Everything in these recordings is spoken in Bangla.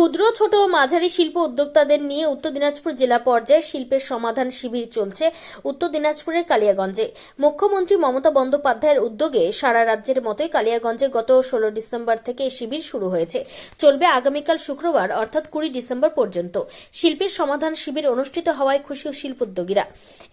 ক্ষুদ্র, ছোট ও মাঝারি শিল্প উদ্যোক্তাদের নিয়ে উত্তর দিনাজপুর জেলা পর্যায়ে শিল্পের সমাধান শিবির চলছে উত্তর দিনাজপুরের কালিয়াগঞ্জে। মুখ্যমন্ত্রী মমতা বন্দ্যোপাধ্যায়ের উদ্যোগে সারা রাজ্যের মতোই কালিয়াগঞ্জে গত ষোলো ডিসেম্বর থেকে এই শিবির শুরু হয়েছে। চলবে আগামীকাল শুক্রবার, অর্থাৎ কুড়ি ডিসেম্বর পর্যন্ত। শিল্পের সমাধান শিবির অনুষ্ঠিত হওয়ায় খুশি শিল্পোদ্যোগীরা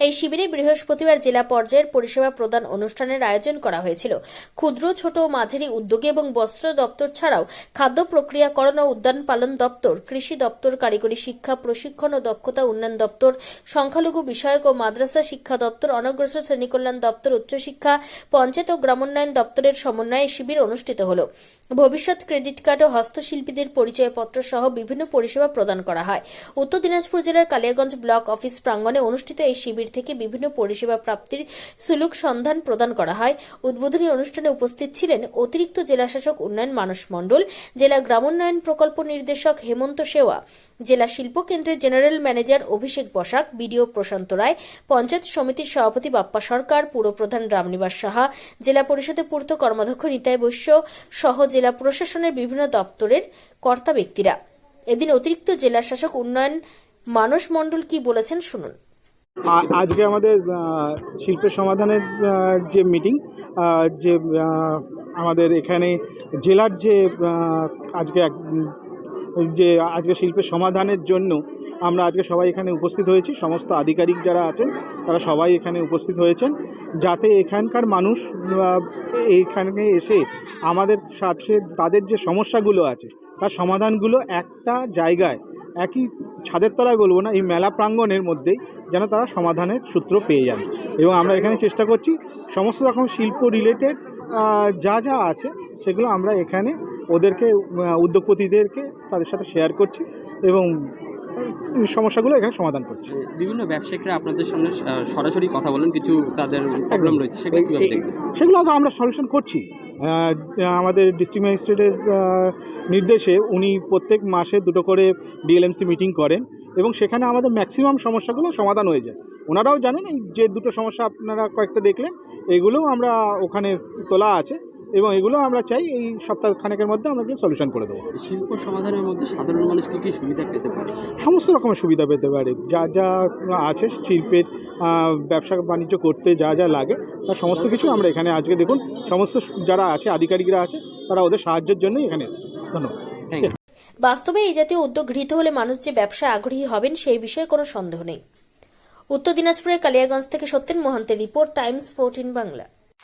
এই শিবিরে বৃহস্পতিবার জেলা পর্যায়ের পরিষেবা প্রদান অনুষ্ঠানের আয়োজন করা হয়েছিল। ক্ষুদ্র, ছোট ও মাঝারি উদ্যোগে এবং বস্ত্র দপ্তর ছাড়াও খাদ্য প্রক্রিয়াকরণ ও উদ্যান পালন দপ্তর, কৃষি দপ্তর, কারিগরি শিক্ষা, প্রশিক্ষণ ও দক্ষতা উন্নয়ন দপ্তর, সংখ্যালঘু বিষয়ক ও মাদ্রাসা শিক্ষা দপ্তর, অনগ্রসর শ্রেণি কল্যাণ দপ্তর, উচ্চশিক্ষা, পঞ্চায়েত ও গ্রামোন্নয়ন দপ্তরের সমন্বয়ে শিবির অনুষ্ঠিত হল। ভবিষ্যৎ ক্রেডিট কার্ড ও হস্তশিল্পীদের পরিচয়পত্র সহ বিভিন্ন পরিষেবা প্রদান করা হয়। উত্তর দিনাজপুর জেলার কালিয়াগঞ্জ ব্লক অফিস প্রাঙ্গণে অনুষ্ঠিত এই শিবির থেকে বিভিন্ন পরিষেবা প্রাপ্তির সুলুক সন্ধান প্রদান করা হয়। উদ্বোধনী অনুষ্ঠানে উপস্থিত ছিলেন অতিরিক্ত জেলাশাসক উন্নয়ন মানস মণ্ডল, জেলা গ্রামোন্নয়ন প্রকল্প নির্দেশক হেমন্ত সেওয়া, জেলা শিল্প কেন্দ্রের general manager Abhishek Basak, BDO Prashanta Roy, panchayat সমিতির সভাপতি বাপ্পা সরকার, পুরপ্রধান রামনিবাস সাহা, জেলা পরিষদের পূর্ত কর্মাধ্যক্ষ নিতাই বৈশ্য সহ জেলা প্রশাসনের বিভিন্ন দপ্তরের কর্তা ব্যক্তিরা। এদিন অতিরিক্ত জেলা শাসক উন্নয়ন মানস মণ্ডল কি বলেছেন শুনুন। আজকে আমাদের শিল্পের সমাধানের যে মিটিং যে আমাদের এখানে জেলার যে আজকে এক- যে আজকে শিল্পের সমাধানের জন্য আমরা আজকে সবাই এখানে উপস্থিত হয়েছি। সমস্ত আধিকারিক যারা আছেন, তারা সবাই এখানে উপস্থিত হয়েছেন। যাতে এখানকার মানুষ এইখানে এসে আমাদের সাথে তাদের যে সমস্যাগুলো আছে, তার সমাধানগুলো একটা জায়গায়, একই ছাদের তলায় বলব না, এই মেলা প্রাঙ্গণের মধ্যেই যেন তারা সমাধানের সূত্র পেয়ে যান। এবং আমরা এখানে চেষ্টা করছি সমস্ত রকম শিল্প রিলেটেড যা যা আছে, সেগুলো আমরা এখানে ওদেরকে উদ্যোগপতিদেরকে তাদের সাথে শেয়ার করছি এবং সমস্যাগুলো এখানে সমাধান করছি। বিভিন্ন ব্যবসায়ীরা আপনাদের সামনে সরাসরি কথা বলেন কিছু তাদের প্রবলেম রয়েছে সেটা কীভাবে দেখবেন? সেগুলো তো আমরা সলিউশন করছি। আমাদের ডিস্ট্রিক্ট ম্যাজিস্ট্রেটের নির্দেশে উনি প্রত্যেক মাসে দুটো করে ডিএলএমসি মিটিং করেন এবং সেখানে আমাদের ম্যাক্সিমাম সমস্যাগুলো সমাধান হয়ে যায়। ওনারাও জানেন এই যে দুটো সমস্যা আপনারা কয়েকটা দেখলেন এগুলোও আমরা ওখানে তোলা আছে। এবং এগুলো আমরা চাই এই সপ্তাহ খানেকের মধ্যে আমরা সলিউশন করে দেবো। শিল্প সমাধানের মধ্যে সাধারণ মানুষ কি কি সুবিধা পেতে পারে? সমস্ত রকমের সুবিধা পেতে পারে। যা যা আছে শিল্পের ব্যবসা বাণিজ্য করতে যা যা লাগে তার সমস্ত কিছু আমরা এখানে আজকে দেখুন সমস্ত যারা আছে আধিকারিকরা আছে তারা ওদের সাহায্যের জন্যই এখানে এসেছে। ধন্যবাদ। বাস্তবে এই জাতীয় উদ্যোগ গৃহীত হলে মানুষ যে ব্যবসায় আগ্রহী হবেন সেই বিষয়ে কোনো সন্দেহ নেই। উত্তর দিনাজপুরের কালিয়াগঞ্জ থেকে Satyen মহান্তের report Times fourteen Bangla.